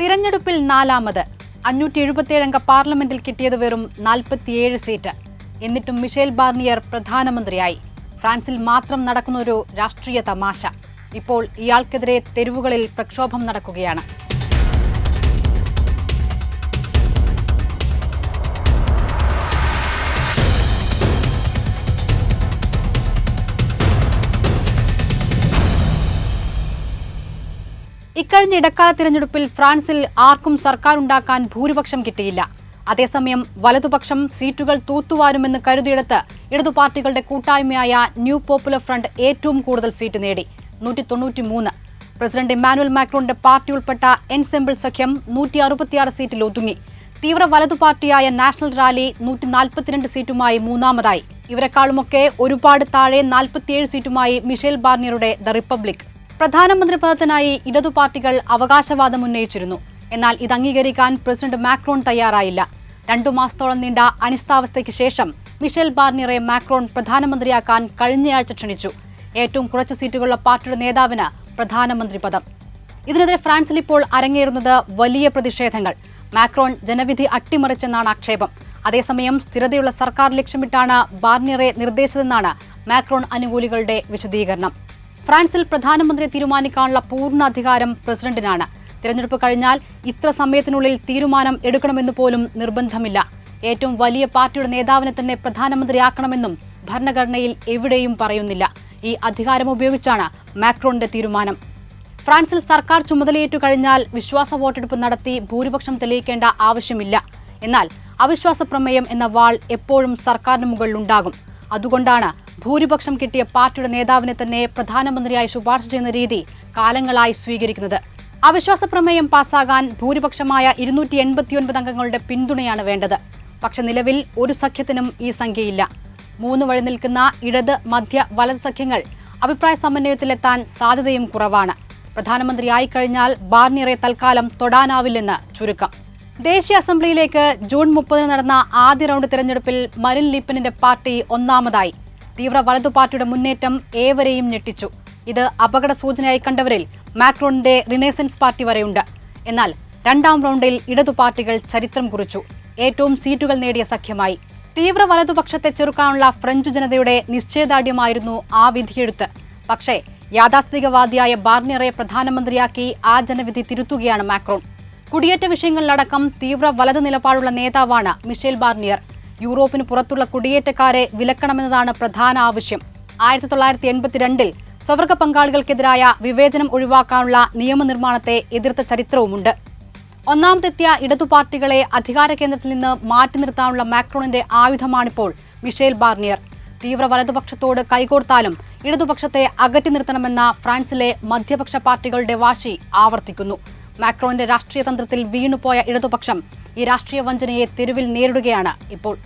തിരഞ്ഞെടുപ്പിൽ നാലാമത്. അഞ്ഞൂറ്റി എഴുപത്തിയേഴംഗ പാർലമെന്റിൽ കിട്ടിയത് വെറും നാൽപ്പത്തിയേഴ് സീറ്റ്. എന്നിട്ടും മിഷേൽ ബാർണിയർ പ്രധാനമന്ത്രിയായി. ഫ്രാൻസിൽ മാത്രം നടക്കുന്ന ഒരു രാഷ്ട്രീയ തമാശ. ഇപ്പോൾ ഇയാൾക്കെതിരെ തെരുവുകളിൽ പ്രക്ഷോഭം നടക്കുകയാണ്. ഇക്കഴിഞ്ഞ ഇടക്കാല തിരഞ്ഞെടുപ്പിൽ ഫ്രാൻസിൽ ആർക്കും സർക്കാർ ഉണ്ടാക്കാൻ ഭൂരിപക്ഷം കിട്ടിയില്ല. അതേസമയം വലതുപക്ഷം സീറ്റുകൾ തൂത്തുവാരുമെന്ന് കരുതിയെടുത്ത് ഇടതു പാർട്ടികളുടെ കൂട്ടായ്മയായ ന്യൂ പോപ്പുലർ ഫ്രണ്ട് ഏറ്റവും കൂടുതൽ സീറ്റ് നേടി നൂറ്റി തൊണ്ണൂറ്റി മൂന്ന് പ്രസിഡന്റ് ഇമ്മാനുവൽ മാക്രോന്റെ പാർട്ടി ഉൾപ്പെട്ട എൻസെമ്പിൾ സഖ്യം നൂറ്റി അറുപത്തിയാറ് സീറ്റിൽ ഒതുങ്ങി. തീവ്ര വലതു പാർട്ടിയായ നാഷണൽ റാലി നൂറ്റി നാൽപ്പത്തിരണ്ട് സീറ്റുമായി മൂന്നാമതായി. ഇവരെക്കാളുമൊക്കെ ഒരുപാട് താഴെ നാൽപ്പത്തിയേഴ് സീറ്റുമായി മിഷേൽ ബാർണിയറുടെ ദ റിപ്പബ്ലിക്. പ്രധാനമന്ത്രി പദത്തിനായി ഇടതു പാർട്ടികൾ അവകാശവാദം ഉന്നയിച്ചിരുന്നു. എന്നാൽ ഇത് അംഗീകരിക്കാൻ പ്രസിഡന്റ് മാക്രോൺ തയ്യാറായില്ല. രണ്ടു മാസത്തോളം നീണ്ട അനിസ്ഥാവസ്ഥയ്ക്ക് ശേഷം മിഷേൽ ബാർണിയറെ മാക്രോൺ പ്രധാനമന്ത്രിയാക്കാൻ കഴിഞ്ഞയാഴ്ച ക്ഷണിച്ചു. ഏറ്റവും കുറച്ചു സീറ്റുകളുള്ള പാർട്ടിയുടെ നേതാവിന് പ്രധാനമന്ത്രി പദം ഇതിനെതിരെ ഫ്രാൻസിൽ ഇപ്പോൾ അരങ്ങേറുന്നത് വലിയ പ്രതിഷേധങ്ങൾ. മാക്രോൺ ജനവിധി അട്ടിമറിച്ചെന്നാണ് ആക്ഷേപം. അതേസമയം സ്ഥിരതയുള്ള സർക്കാർ ലക്ഷ്യമിട്ടാണ് ബാർണിയറെ നിർദ്ദേശിച്ചതെന്നാണ് മാക്രോൺ അനുകൂലികളുടെ വിശദീകരണം. ഫ്രാൻസിൽ പ്രധാനമന്ത്രിയെ തീരുമാനിക്കാനുള്ള പൂർണ അധികാരം പ്രസിഡന്റിനാണ്. തിരഞ്ഞെടുപ്പ് കഴിഞ്ഞാൽ ഇത്ര സമയത്തിനുള്ളിൽ തീരുമാനം എടുക്കണമെന്ന് പോലും നിർബന്ധമില്ല. ഏറ്റവും വലിയ പാർട്ടിയുടെ നേതാവിനെ തന്നെ പ്രധാനമന്ത്രിയാക്കണമെന്നും ഭരണഘടനയിൽ എവിടെയും പറയുന്നില്ല. ഈ അധികാരം ഉപയോഗിച്ചാണ് മാക്രോണിന്റെ തീരുമാനം. ഫ്രാൻസിൽ സർക്കാർ ചുമതലയേറ്റു കഴിഞ്ഞാൽ വിശ്വാസ വോട്ടെടുപ്പ് നടത്തി ഭൂരിപക്ഷം തെളിയിക്കേണ്ട ആവശ്യമില്ല. എന്നാൽ അവിശ്വാസ പ്രമേയം എന്ന വാൾ എപ്പോഴും സർക്കാരിന് മുകളിലുണ്ടാകും അതുകൊണ്ടാണ് ഭൂരിപക്ഷം കിട്ടിയ പാർട്ടിയുടെ നേതാവിനെ തന്നെ പ്രധാനമന്ത്രിയായി ശുപാർശ ചെയ്യുന്ന രീതി കാലങ്ങളായി സ്വീകരിക്കുന്നത്. അവിശ്വാസ പ്രമേയം പാസ്സാകാൻ ഭൂരിപക്ഷമായ ഇരുന്നൂറ്റി എൺപത്തിയൊൻപത് അംഗങ്ങളുടെ പിന്തുണയാണ് വേണ്ടത്. പക്ഷെ നിലവിൽ ഒരു സഖ്യത്തിനും ഈ സംഖ്യയില്ല. മൂന്ന് വഴി നിൽക്കുന്ന ഇടത് മധ്യ വലത് സഖ്യങ്ങൾ അഭിപ്രായ സമന്വയത്തിലെത്താൻ സാധ്യതയും കുറവാണ്. പ്രധാനമന്ത്രിയായി കഴിഞ്ഞാൽ ബാർണിയറെ തൽക്കാലം തൊടാനാവില്ലെന്ന് ചുരുക്കം. ദേശീയ അസംബ്ലിയിലേക്ക് ജൂൺ മുപ്പതിന് നടന്ന ആദ്യ റൗണ്ട് തിരഞ്ഞെടുപ്പിൽ മരിൻ ലിപ്പനിന്റെ പാർട്ടി ഒന്നാമതായി. തീവ്ര വലതു പാർട്ടിയുടെ മുന്നേറ്റം ഏവരെയും ഞെട്ടിച്ചു. ഇത് അപകട സൂചനയായി കണ്ടവരിൽ മാക്രോണിന്റെ റിനേസൻസ് പാർട്ടി വരെയുണ്ട്. എന്നാൽ രണ്ടാം റൗണ്ടിൽ ഇടതു പാർട്ടികൾ ചരിത്രം കുറിച്ചു. ഏറ്റവും സീറ്റുകൾ നേടിയ സഖ്യമായി. തീവ്ര വലതുപക്ഷത്തെ ചെറുക്കാനുള്ള ഫ്രഞ്ച് ജനതയുടെ നിശ്ചയദാർഢ്യമായിരുന്നു ആ വിധിയെഴുത്ത്. പക്ഷേ യാഥാസ്ഥിതികവാദിയായ ബാർണിയറെ പ്രധാനമന്ത്രിയാക്കി ആ ജനവിധി തിരുത്തുകയാണ് മാക്രോൺ. കുടിയേറ്റ വിഷയങ്ങളിലടക്കം തീവ്ര വലത് നിലപാടുള്ള നേതാവാണ് മിഷേൽ ബാർണിയർ. യൂറോപ്പിന് പുറത്തുള്ള കുടിയേറ്റക്കാരെ വിലക്കണമെന്നതാണ് പ്രധാന ആവശ്യം. ആയിരത്തി തൊള്ളായിരത്തി എൺപത്തിരണ്ടിൽ സ്വവർഗ പങ്കാളികൾക്കെതിരായ വിവേചനം ഒഴിവാക്കാനുള്ള നിയമനിർമ്മാണത്തെ എതിർത്ത ചരിത്രവുമുണ്ട്. ഒന്നാമതെത്തിയ ഇടതു പാർട്ടികളെ അധികാര കേന്ദ്രത്തിൽ നിന്ന് മാറ്റി നിർത്താനുള്ള മാക്രോണിന്റെ ആയുധമാണിപ്പോൾ മിഷേൽ ബാർണിയർ. തീവ്ര വലതുപക്ഷത്തോട് കൈകോർത്താലും ഇടതുപക്ഷത്തെ അകറ്റി നിർത്തണമെന്ന ഫ്രാൻസിലെ മധ്യപക്ഷ പാർട്ടികളുടെ വാശി ആവർത്തിക്കുന്നു. മാക്രോന്റെ രാഷ്ട്രീയ തന്ത്രത്തിൽ വീണുപോയ ഇടതുപക്ഷം ഈ രാഷ്ട്രീയ വഞ്ചനയെ തെരുവിൽ നേരിടുകയാണ് ഇപ്പോൾ.